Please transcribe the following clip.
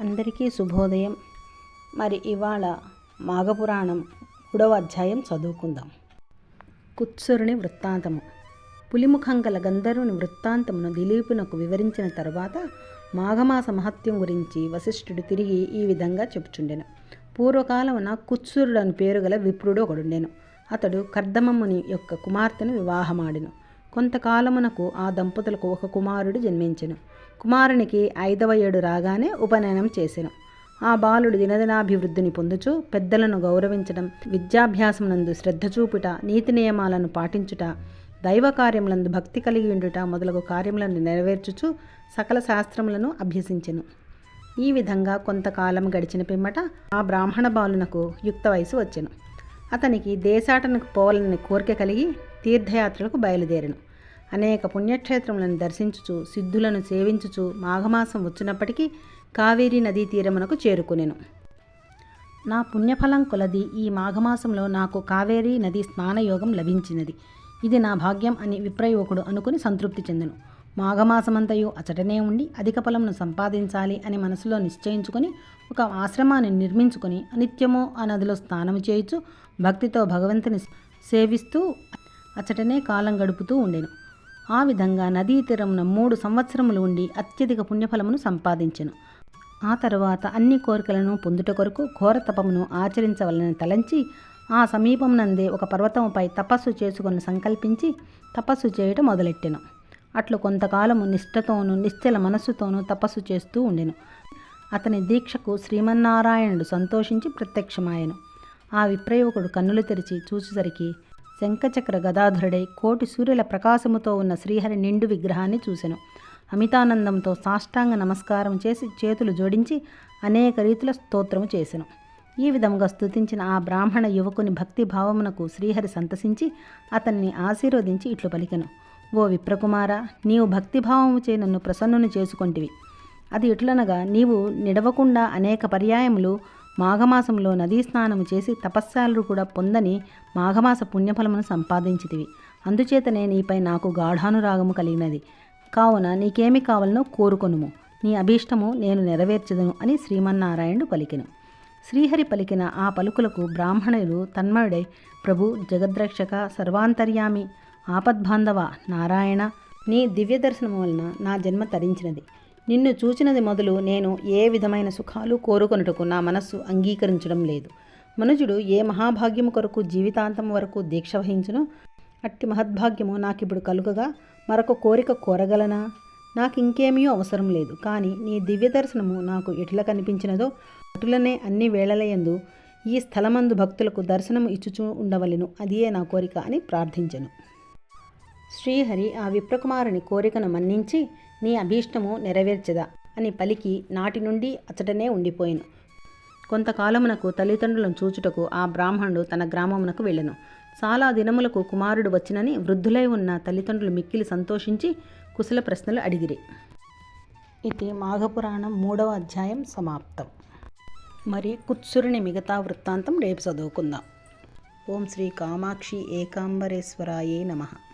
అందరికీ శుభోదయం. మరి ఇవాళ మాఘపురాణం మూడవ అధ్యాయం చదువుకుందాం. కుత్సురుని వృత్తాంతము. పులిముఖం గల గంధర్వుని వృత్తాంతమును దిలీపునకు వివరించిన తర్వాత మాఘమాస మహత్యం గురించి వశిష్ఠుడు తిరిగి ఈ విధంగా చెప్పుచుండెను పూర్వకాలమున కుత్సురుడు అని పేరు గల విప్రుడు ఒకడుండెను అతడు కర్దమముని యొక్క కుమార్తెను వివాహమాడెను. కొంతకాలమునకు ఆ దంపతులకు ఒక కుమారుడు జన్మించెను. కుమారునికి ఐదవ ఏడు రాగానే ఉపనయనం చేసెను. ఆ బాలుడు దినదినాభివృద్ధిని పొందుచు పెద్దలను గౌరవించడం విద్యాభ్యాసమునందు శ్రద్ధ చూపుట నీతి నియమాలను పాటించుట దైవ కార్యములందు భక్తి కలిగి ఉండుట మొదలగు కార్యములను నెరవేర్చుచు సకల శాస్త్రములను అభ్యసించెను. ఈ విధంగా కొంతకాలం గడిచిన పిమ్మట ఆ బ్రాహ్మణ బాలునకు యుక్త వయసు వచ్చెను. అతనికి దేశాటనకు పోవాలని కోరిక కలిగి తీర్థయాత్రలకు బయలుదేరను. అనేక పుణ్యక్షేత్రములను దర్శించుచు సిద్ధులను సేవించుచు మాఘమాసం వచ్చినప్పటికీ కావేరీ నదీ తీరమునకు చేరుకునెను. నా పుణ్యఫలం కొలది ఈ మాఘమాసంలో నాకు కావేరీ నది స్నానయోగం లభించినది. ఇది నా భాగ్యం అని విప్రయోగుడు అనుకుని సంతృప్తి చెందెను. మాఘమాసమంతయు అచటనే ఉండి అధిక ఫలంను సంపాదించాలి అని మనసులో నిశ్చయించుకొని ఒక ఆశ్రమాన్ని నిర్మించుకొని అనిత్యమో ఆ నదిలో స్నానం చేయుచు భక్తితో భగవంతుని సేవిస్తూ అచ్చటనే కాలం గడుపుతూ ఉండెను. ఆ విధంగా నదీ తీరమున మూడు సంవత్సరములు ఉండి అత్యధిక పుణ్యఫలమును సంపాదించెను. ఆ తరువాత అన్ని కోరికలను పొందుట కొరకు ఘోర తపమును ఆచరించవలని తలంచి ఆ సమీపమునందే ఒక పర్వతముపై తపస్సు చేసుకొని సంకల్పించి తపస్సు చేయటం మొదలెట్టెను. అట్లు కొంతకాలము నిష్ఠతోనూ నిశ్చల మనస్సుతోనూ తపస్సు చేస్తూ ఉండెను. అతని దీక్షకు శ్రీమన్నారాయణుడు సంతోషించి ప్రత్యక్షమాయెను. ఆ విప్రయోగుడు కన్నులు తెరిచి చూసేసరికి శంఖచక్ర గదాధరుడై కోటి సూర్యుల ప్రకాశముతో ఉన్న శ్రీహరి నిండు విగ్రహాన్ని చూసెను. అమితానందంతో సాష్టాంగ నమస్కారం చేసి చేతులు జోడించి అనేక రీతుల స్తోత్రము చేసెను. ఈ విధముగా స్తుతించిన ఆ బ్రాహ్మణ యువకుని భక్తి భావమునకు శ్రీహరి సంతసించి అతన్ని ఆశీర్వదించి ఇట్లు పలికెను. ఓ విప్రకుమార నీవు భక్తిభావము చే నన్ను ప్రసన్నుని చేసుకొంటివి. అది ఇట్లనగా నీవు నిడవకుండా అనేక పర్యాయములు మాఘమాసంలో నదీ స్నానము చేసి తపస్సాలు కూడా పొందని మాఘమాస పుణ్యఫలమును సంపాదించితివి. అందుచేతనే నీపై నాకు గాఢానురాగము కలిగినది. కావున నీకేమి కావాలనో కోరుకొనుము. నీ అభీష్టము నేను నెరవేర్చదును అని శ్రీమన్నారాయణుడు పలికెను. శ్రీహరి పలికిన ఆ పలుకులకు బ్రాహ్మణులు తన్మయుడై ప్రభు జగద్రక్షక సర్వాంతర్యామి ఆపద్బాంధవ నారాయణ నీ దివ్య దర్శనం వలన నా జన్మ తరించినది. నిన్ను చూచినది మొదలు నేను ఏ విధమైన సుఖాలు కోరుకొనుటకు నా మనస్సు అంగీకరించడం లేదు. మనుజుడు ఏ మహాభాగ్యము కొరకు జీవితాంతం వరకు దీక్ష వహించునో అట్టి మహద్భాగ్యము నాకిప్పుడు కలుగగా మరొక కోరిక కోరగలనా? నాకు ఇంకేమీ అవసరం లేదు. కానీ నీ దివ్య దర్శనము నాకు ఎటుల కనిపించినదో అటులనే అన్ని వేళలయందు ఈ స్థలమందు భక్తులకు దర్శనము ఇచ్చుచూ ఉండవలెను. అదియే నా కోరిక అని ప్రార్థించెను. శ్రీహరి ఆ విప్రకుమారుని కోరికను మన్నించి నీ అభీష్టము నెరవేర్చదా? అని పలికి నాటి నుండి అచ్చటనే ఉండిపోయాను. కొంతకాలమునకు తల్లిదండ్రులను చూచుటకు ఆ బ్రాహ్మణుడు తన గ్రామమునకు వెళ్ళెను. చాలా దినములకు కుమారుడు వచ్చినని వృద్ధులై ఉన్న తల్లిదండ్రులు మిక్కిలి సంతోషించి కుశల ప్రశ్నలు అడిగిరి. ఇది మాఘపురాణం మూడవ అధ్యాయం సమాప్తం. మరి కుత్సురుని మిగతా వృత్తాంతం రేపు చదువుకుందాం. ఓం శ్రీ కామాక్షి ఏకాంబరేశ్వరాయే నమః.